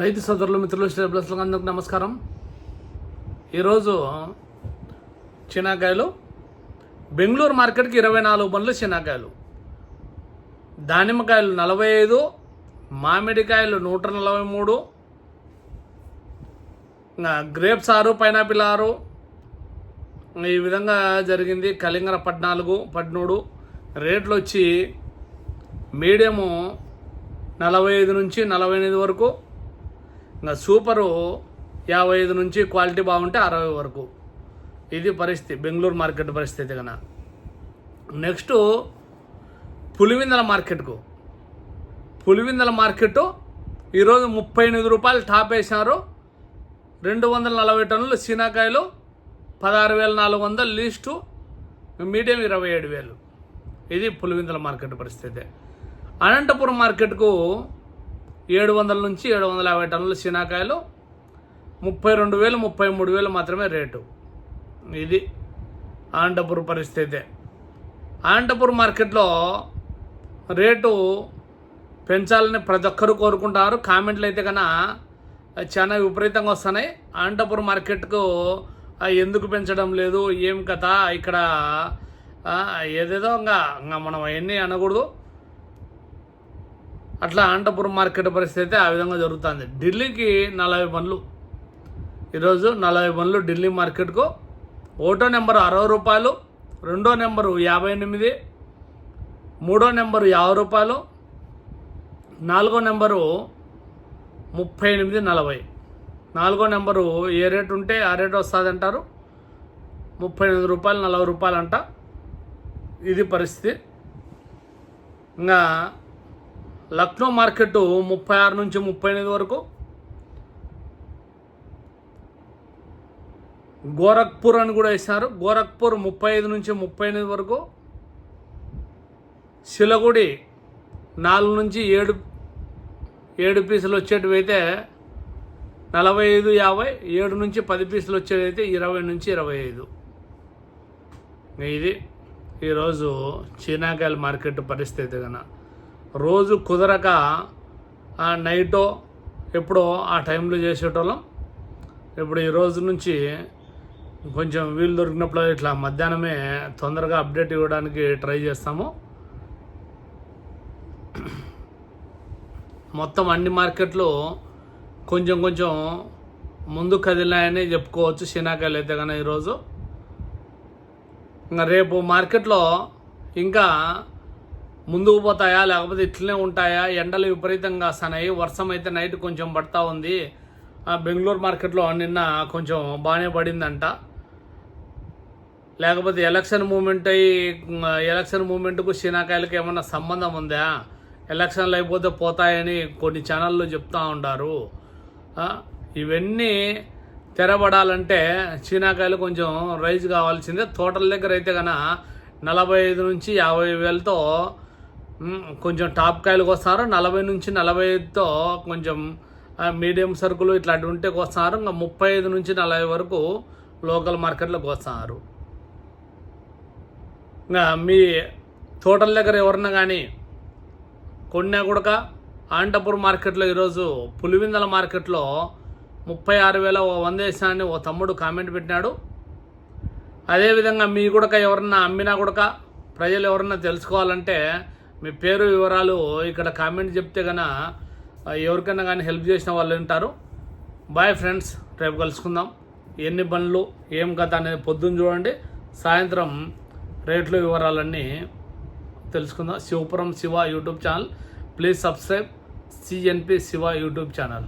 రైతు సోదరులు మిత్రులు శ్రేబ్లస్లకు అందరికి నమస్కారం. ఈరోజు చినాకాయలు బెంగళూరు మార్కెట్కి ఇరవై నాలుగు బండ్లు చినాకాయలు దానిమ్మకాయలు నలభై ఐదు మామిడికాయలు నూట నలభై మూడు గ్రేప్స్ ఆరు పైనాపిల్ ఆరు. ఈ విధంగా జరిగింది. కలింగర పద్నాలుగు పద్మూడు. రేట్లు వచ్చి మీడియము నలభై ఐదు నుంచి నలభై ఎనిమిది వరకు ఇంకా సూపరు యాభై ఐదు నుంచి క్వాలిటీ బాగుంటే అరవై వరకు. ఇది పరిస్థితి బెంగళూరు మార్కెట్ పరిస్థితి కన్నా. నెక్స్ట్ పులివిందల మార్కెట్కు. పులివిందల మార్కెట్ ఈరోజు ముప్పై ఎనిమిది రూపాయలు టాప్ వేసినారు. రెండు వందల నలభై టన్నులు సీనాకాయలు పదహారు వేల నాలుగు వందలు లీస్టు మీడియం ఇరవై ఏడు వేలు. ఇది పులివిందల మార్కెట్ పరిస్థితి. అనంతపురం మార్కెట్కు ఏడు వందల నుంచి ఏడు వందల యాభై టన్నుల శీనాకాయలు ముప్పై రెండు వేలు ముప్పై మూడు వేలు మాత్రమే రేటు. ఇది అనంతపురం పరిస్థితి. అనంతపురం మార్కెట్లో రేటు పెంచాలని ప్రతి ఒక్కరు కోరుకుంటారు. కామెంట్లు అయితే కన్నా చాలా విపరీతంగా వస్తున్నాయి. అనంతపురం మార్కెట్కు ఎందుకు పెంచడం లేదు ఏం కథ ఇక్కడ ఏదేదో ఇంకా ఇంకా మనం అవన్నీ అనకూడదు. అట్లా అనంతపురం మార్కెట్ పరిస్థితి అయితే ఆ విధంగా జరుగుతుంది. ఢిల్లీకి నలభై పనులు ఈరోజు నలభై పనులు ఢిల్లీ మార్కెట్కు. ఒకటో నెంబరు అరవై రూపాయలు రెండో నెంబరు యాభై ఎనిమిది మూడో నెంబరు యాభై రూపాయలు నాలుగో నెంబరు ముప్పై ఎనిమిది నలభై. నాలుగో నెంబరు ఏ రేటు ఉంటే ఆ రేటు వస్తుంది అంటారు. ముప్పై ఎనిమిది రూపాయలు నలభై రూపాయలు అంట. ఇది పరిస్థితి. ఇంకా లక్నో మార్కెట్ ముప్పై ఆరు నుంచి ముప్పై ఎనిమిది వరకు. గోరఖ్పూర్ అని కూడా వేసినారు. గోరఖ్పూర్ ముప్పై ఐదు నుంచి ముప్పై ఎనిమిది వరకు. శిలగుడి నాలుగు నుంచి ఏడు ఏడు పీసులు వచ్చేటివి అయితే నలభై ఐదు యాభై ఏడు నుంచి పది పీసులు వచ్చేది అయితే ఇరవై నుంచి ఇరవై ఐదు. ఇది ఈరోజు చీనాకాయల మార్కెట్ పరిస్థితి కన్నా రోజు కుదరక నైటో ఎప్పుడో ఆ టైంలో చేసేటోళ్ళం. ఇప్పుడు ఈ రోజు నుంచి కొంచెం వీలు దొరికినప్పుడు ఇట్లా మధ్యాహ్నమే తొందరగా అప్డేట్ ఇవ్వడానికి ట్రై చేస్తాము. మొత్తం అన్ని మార్కెట్లు కొంచెం కొంచెం ముందు కదిలినాయని చెప్పుకోవచ్చు. శీనాకాయలు అయితే కానీ ఈరోజు ఇంకా రేపు మార్కెట్లో ఇంకా ముందుకు పోతాయా? లేకపోతే ఇట్లనే ఉంటాయా? ఎండలు విపరీతంగా వస్తున్నాయి. వర్షం అయితే నైట్ కొంచెం పడతా ఉంది. బెంగళూరు మార్కెట్లో నిన్న కొంచెం బాగానే పడిందంట. లేకపోతే ఎలక్షన్ మూమెంట్ అయ్యి ఎలక్షన్ మూమెంట్కు శీనాకాయలకు ఏమన్నా సంబంధం ఉందా? ఎలక్షన్లు అయిపోతే పోతాయని కొన్ని ఛానళ్ళు చెప్తా ఉంటారు ఇవన్నీ తెరబడాలంటే చీనాకాయలు కొంచెం రైజ్ కావాల్సిందే. తోటల దగ్గర అయితే కన నలభై ఐదు నుంచి యాభై వేలతో కొంచెం టాప్ కాయలకు వస్తున్నారు నలభై నుంచి నలభై ఐదుతో కొంచెం మీడియం సరుకులు ఇట్లాంటివి ఉంటే వస్తున్నారు ఇంకా ముప్పై ఐదు నుంచి నలభై వరకు లోకల్ మార్కెట్లోకి కోస్తున్నారు ఇంకా మీ తోటల దగ్గర ఎవరన్నా కానీ కొన్నా కూడక ఆంటపూర్ మార్కెట్లో ఈరోజు పులివిందల మార్కెట్లో ముప్పై ఆరు వేల ఓ వంద వేసానని ఓ తమ్ముడు కామెంట్ పెట్టినాడు. అదేవిధంగా మీ కూడక ఎవరన్నా అమ్మినా కూడక ప్రజలు ఎవరన్నా తెలుసుకోవాలంటే మీ పేరు వివరాలు ఇక్కడ కామెంట్ చెప్తే కన్నా ఎవరికైనా కానీ హెల్ప్ చేసిన వాళ్ళు ఉంటారు. బాయ్ ఫ్రెండ్స్ రేపు కలుసుకుందాం. ఎన్ని బండ్లు ఏం కథ అనేది పొద్దున్న చూడండి. సాయంత్రం రేట్లు వివరాలన్నీ తెలుసుకుందాం. Shivapuram Shiva YouTube channel. Please subscribe C N P Shiva YouTube channel.